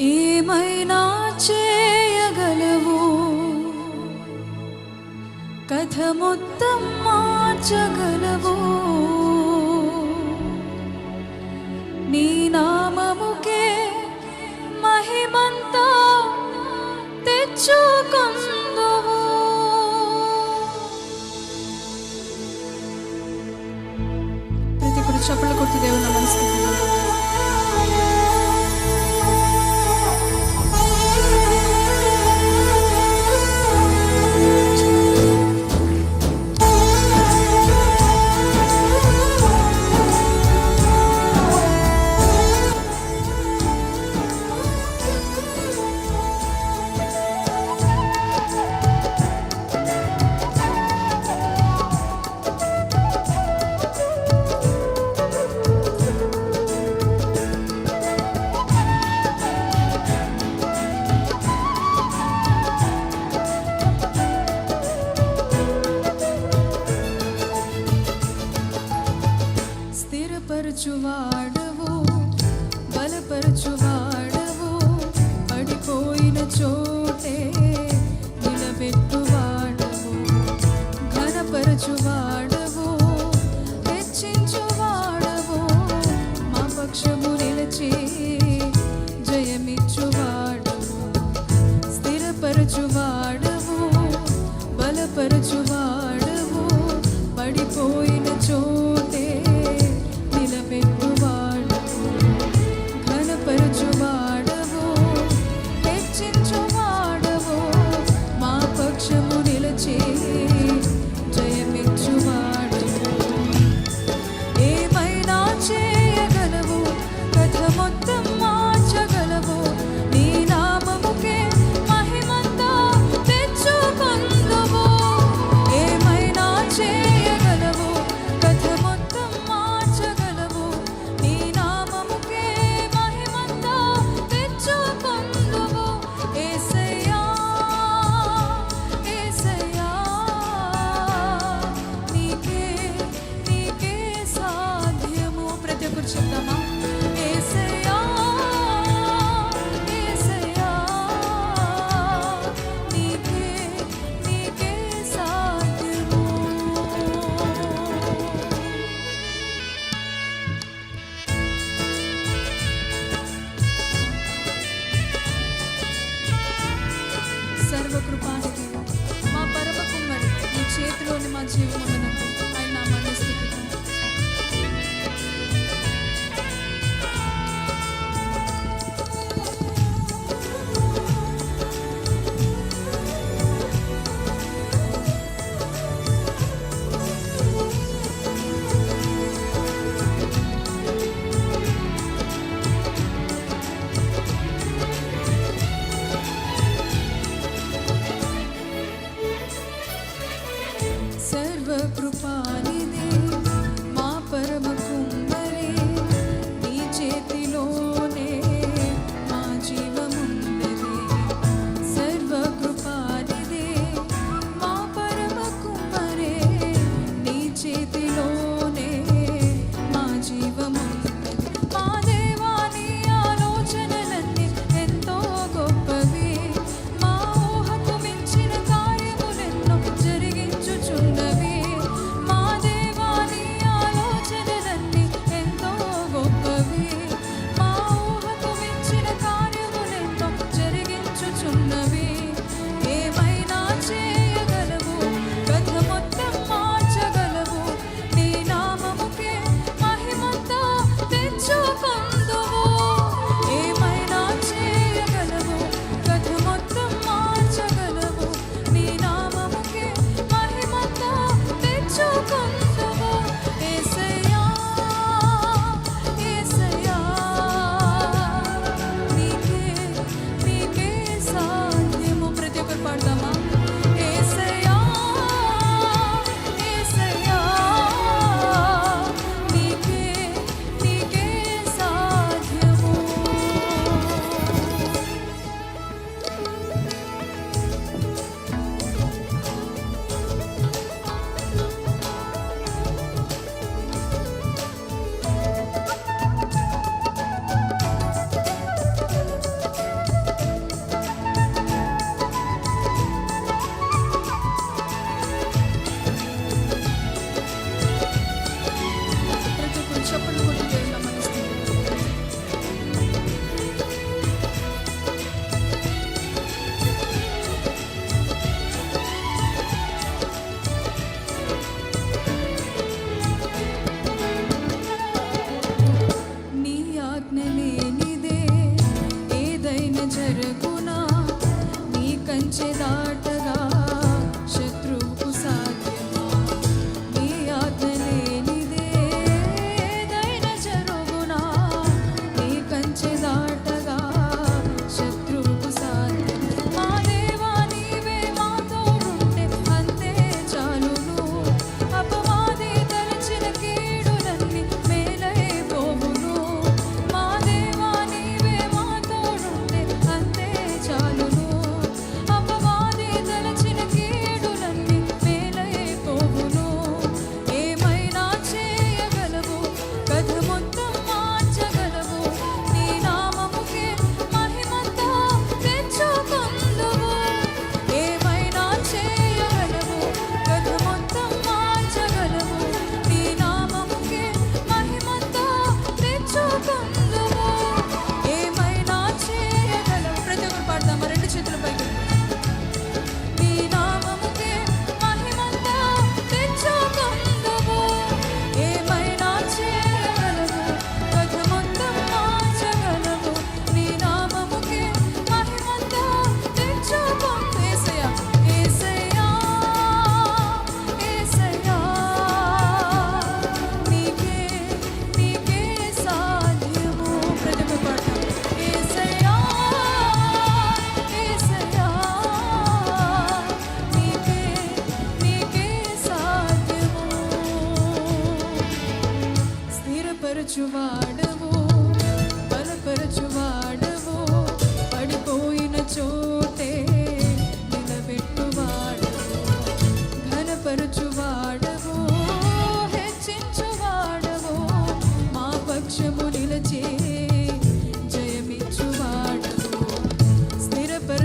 ఏమైనా చేయగలవు? కథ మొత్తం మార్చగలవు. నీ నామముకే మహిమంతా తెచ్చుకుందువు. ప్రతి ఒక్కరు చెప్పులు కొట్టి దేవుని your love.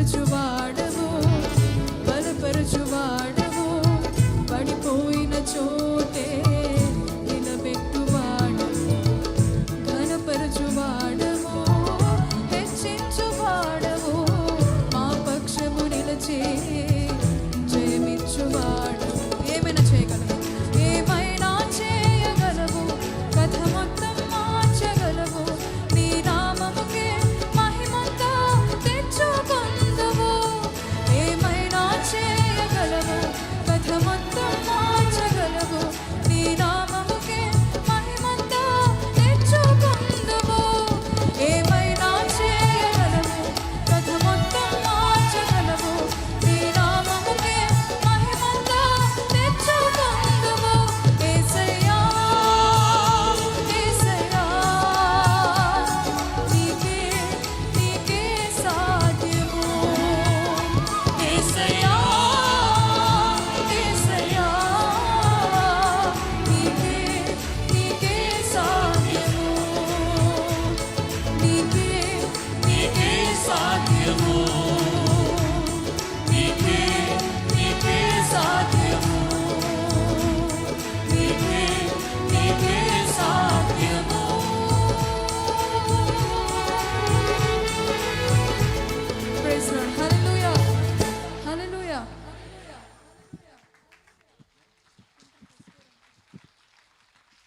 saçı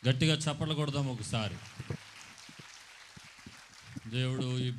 గట్టిగా చప్పట్లు కొడదాం ఒకసారి. దేవుడు ఈ